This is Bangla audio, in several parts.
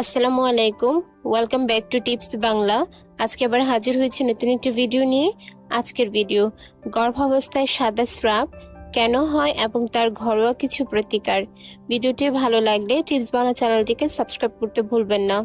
আসসালামু আলাইকুম। Welcome back to tips Bangla আজকে আবার হাজির হয়েছে নতুন একটি ভিডিও নিয়ে। আজকের ভিডিও গর্ভাবস্থায় সাদা স্রাব কেন হয় এবং তার ঘরোয়া কিছু প্রতিকার। ভিডিওটি ভালো লাগলে টিপস বাংলা চ্যানেলটিকে সাবস্ক্রাইব করতে ভুলবেন না।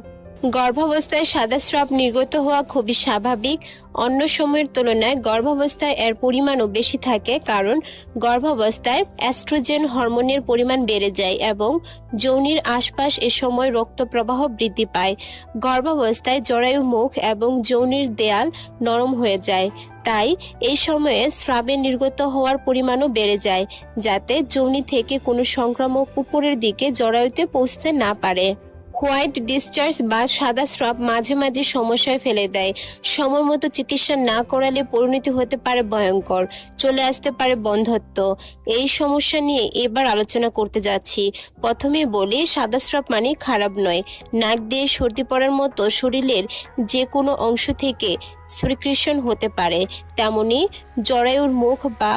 গর্ভাবস্থায় সাদা স্রাব নির্গত হওয়া খুবই স্বাভাবিক। অন্য সময়ের তুলনায় গর্ভাবস্থায় এর পরিমাণও বেশি থাকে কারণ গর্ভাবস্থায় অ্যাস্ট্রোজেন হরমোনের পরিমাণ বেড়ে যায় এবং যৌনির আশপাশ এ সময় রক্ত প্রবাহ বৃদ্ধি পায়। গর্ভাবস্থায় জরায়ু মুখ এবং যৌনির দেয়াল নরম হয়ে যায়। তাই এই সময়ে স্রাবে নির্গত হওয়ার পরিমাণও বেড়ে যায়, যাতে যৌনি থেকে কোনো সংক্রামক উপরের দিকে জরায়ুতে পৌঁছতে না পারে। হোয়াইট ডিসচার্জ বা সাদা স্রাব মাঝে মাঝে সমস্যায় ফেলে দেয়। সময় মতো চিকিৎসা না করালে পরিণতি হতে পারে ভয়ঙ্কর, চলে আসতে পারে বন্ধত্ব। এই সমস্যা নিয়ে এবার আলোচনা করতে যাচ্ছি। প্রথমে বলি, সাদা স্রাব মানে খারাপ নয়। নাক দিয়ে সর্দি পড়ার মতো শরীরের যে কোনো অংশ থেকে সিক্রেশন হতে পারে। তেমনি জরায়ুর মুখ বা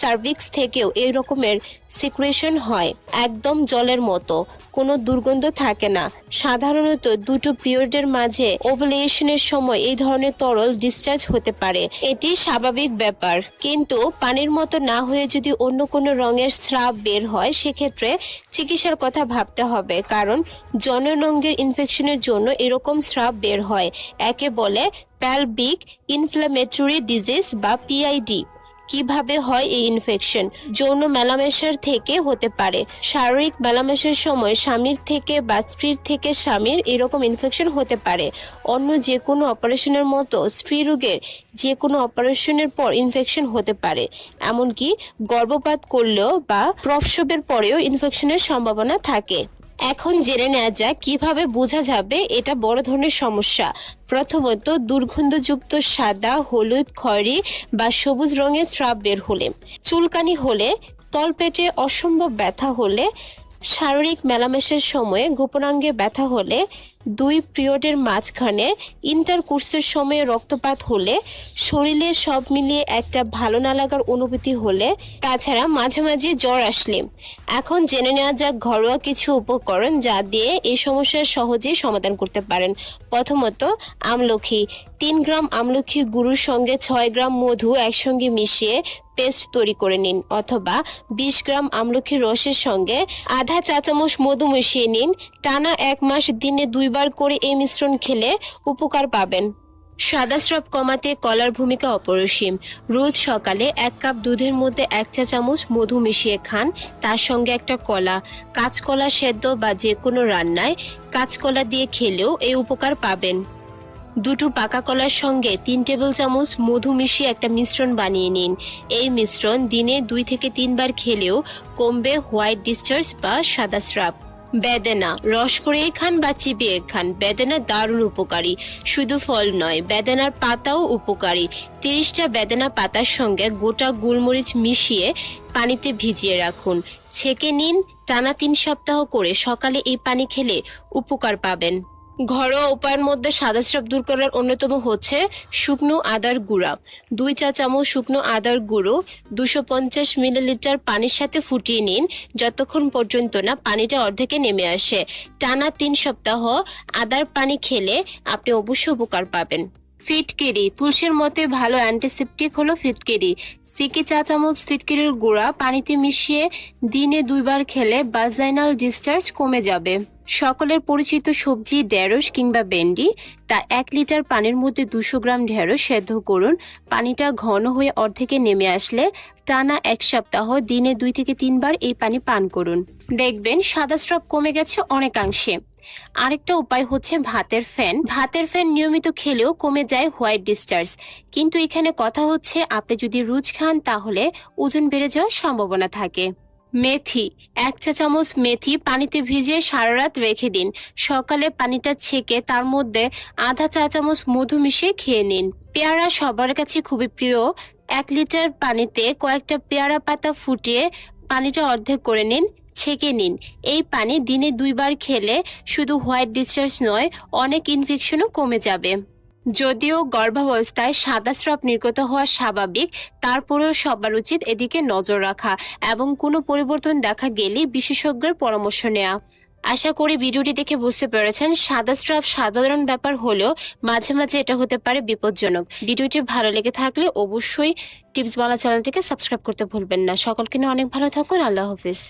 সার্ভিক্স থেকেও এই রকমের সিক্রেশন হয়। একদম জলের মতো। কোনো দুর্গন্ধ থাকে না। সাধারণত দুটো পিরিয়ডের মাঝে ওভুলেশনের সময় এই ধরনের তরল ডিসচার্জ হতে পারে। এটি স্বাভাবিক ব্যাপার। কিন্তু পানির মতো না হয়ে যদি অন্য কোনো রঙের স্রাব বের হয়, সেক্ষেত্রে চিকিৎসার কথা ভাবতে হবে। কারণ জননঙ্গের ইনফেকশনের জন্য এরকম স্রাব বের হয়। একে বলে প্যালবিক ইনফ্লামেটরি ডিজিজ বা পিআইডি কীভাবে হয় এই ইনফেকশন যৌন মেলামেশার থেকে হতে পারে। শারীরিক মেলামেশার সময় স্বামীর থেকে বা স্ত্রীর থেকে স্বামীর এরকম ইনফেকশন হতে পারে। অন্য যে কোনো অপারেশনের মতো স্ত্রী রোগের যে কোনো অপারেশনের পর ইনফেকশন হতে পারে। এমনকি গর্ভপাত করলেও বা প্রসবের পরেও ইনফেকশনের সম্ভাবনা থাকে। এখন জেনে নেওয়া যাক কীভাবে বোঝা যাবে এটা বড় ধরনের সমস্যা। প্রথমত, দুর্গন্ধযুক্ত সাদা, হলুদ খড়ি বা সবুজ রঙের স্রাব বের হলে। চুলকানি হলে, তলপেটে অসম্ভব ব্যথা হলে, শারীরিক মেলামেশের সময়ে গোপনাঙ্গে ব্যথা হলে দুই পিরিয়ডের মাঝখানে ইন্টারকোর্সের সময়ে রক্তপাত হলে শরীরে সব মিলিয়ে একটা ভালো না লাগার অনুভূতি হলে তাছাড়া মাঝে মাঝে জ্বর আসলে। এখন জেনে নেওয়া যাক ঘরোয়া কিছু উপকরণ যা দিয়ে এই সমস্যার সহজেই সমাধান করতে পারেন। প্রথমত আমলখি। তিন গ্রাম আমলখি গুঁড়োর সঙ্গে ছয় গ্রাম মধু একসঙ্গে মিশিয়ে পেস্ট তৈরি করে নিন অথবা বিশ গ্রাম আমলখির রসের সঙ্গে আধা চা চামচ মধু মিশিয়ে নিন। টানা এক মাস দিনে দুইবার করে এই মিশ্রণ খেলে উপকার পাবেন। সাদা স্রাব কমাতে কলার ভূমিকা অপরিসীম। রোজ সকালে এক কাপ দুধের মধ্যে এক চা চামচ মধু মিশিয়ে খান, তার সঙ্গে একটা কলা। কাঁচকলা সেদ্ধ বা যে কোনো রান্নায় কাঁচকলা দিয়ে খেলেও এই উপকার পাবেন। দুটো পাকা কলার সঙ্গে তিন টেবিল চামচ মধু মিশিয়ে একটা মিশ্রণ বানিয়ে নিন। এই মিশ্রণ দিনে দুই থেকে তিনবার খেলেও কমবে হোয়াইট ডিসচার্জ বা সাদা স্রাব বেদেনা। রস করে খান বা চিবিয়ে খান। বেদেনা দারুণ উপকারী। শুধু ফল নয়, বেদেনার পাতাও উপকারী। তিরিশটা বেদেনা পাতার সঙ্গে গোটা গোলমরিচ মিশিয়ে পানিতে ভিজিয়ে রাখুন। ছেঁকে নিন, টানা তিন সপ্তাহ করে সকালে এই পানি খেলে উপকার পাবেন। ঘরোয়া উপায়ের মধ্যে সাদা স্রাব দূর করার অন্যতম হচ্ছে শুকনো আদার গুঁড়া। দুই চা চামচ শুকনো আদার গুঁড়ো, দুশো পঞ্চাশ মিলিলিটার পানির সাথে ফুটিয়ে নিন, যতক্ষণ পর্যন্ত না পানিটা অর্ধেকে নেমে আসে। টানা তিন সপ্তাহ আদার পানি খেলে আপনি অবশ্য উপকার পাবেন। ফিটকিরি, তুলসীর মতে ভালো অ্যান্টিসেপটিক হলো ফিটকিরি। সিকি চা চামচ ফিটকিরির গুঁড়া পানিতে মিশিয়ে দিনে দুইবার খেলে বাজাইনাল ডিসচার্জ কমে যাবে। সকলের পরিচিত সবজি, ঢেঁড়স কিংবা ভেন্ডি, তা এক লিটার পানির মধ্যে দুশো গ্রাম ঢেঁড়স সেদ্ধ করুন। পানিটা ঘন হয়ে অর্ধেকে নেমে আসলে টানা এক সপ্তাহ, দিনে দুই থেকে তিনবার এই পানি পান করুন। দেখবেন সাদা স্রাব কমে গেছে অনেকাংশে। আরেকটা উপায় হচ্ছে ভাতের ফ্যান। ভাতের ফ্যান নিয়মিত খেলেও কমে যায় হোয়াইট ডিসচার্জ। কিন্তু এখানে কথা হচ্ছে, আপনি যদি রুচ খান তাহলে ওজন বেড়ে যাওয়ার সম্ভাবনা থাকে। মেথি। এক চা চামচ মেথি পানিতে ভিজিয়ে সারা রাত রেখে দিন। সকালে পানিটা ছেঁকে তার মধ্যে আধা চা চামচ মধু মিশিয়ে খেয়ে নিন। পেয়ারা সবার কাছে খুবই প্রিয়। এক লিটার পানিতে কয়েকটা পেয়ারা পাতা ফুটিয়ে পানিটা অর্ধেক করে নিন, ছেঁকে নিন। এই পানি দিনে দুইবার খেলে শুধু হোয়াইট ডিসচার্জ নয়, অনেক ইনফেকশনও কমে যাবে। যদিও গর্ভাবস্থায় সাদা স্রাব নির্গত হওয়া স্বাভাবিক, তারপরেও সবার উচিত এদিকে নজর রাখা এবং কোনো পরিবর্তন দেখা গেলে বিশেষজ্ঞের পরামর্শ নেওয়া আশা করি ভিডিওটি দেখে বুঝতে পেরেছেন সাদা স্ট্রাপ সাধারণ ব্যাপার হলেও মাঝে মাঝে এটা হতে পারে বিপজ্জনক। ভিডিওটি ভালো লেগে থাকলে অবশ্যই টিপস বাংলা চ্যানেলটিকে সাবস্ক্রাইব করতে ভুলবেন না। সকলকে নিয়ে অনেক ভালো থাকুন। আল্লাহ হাফিজ।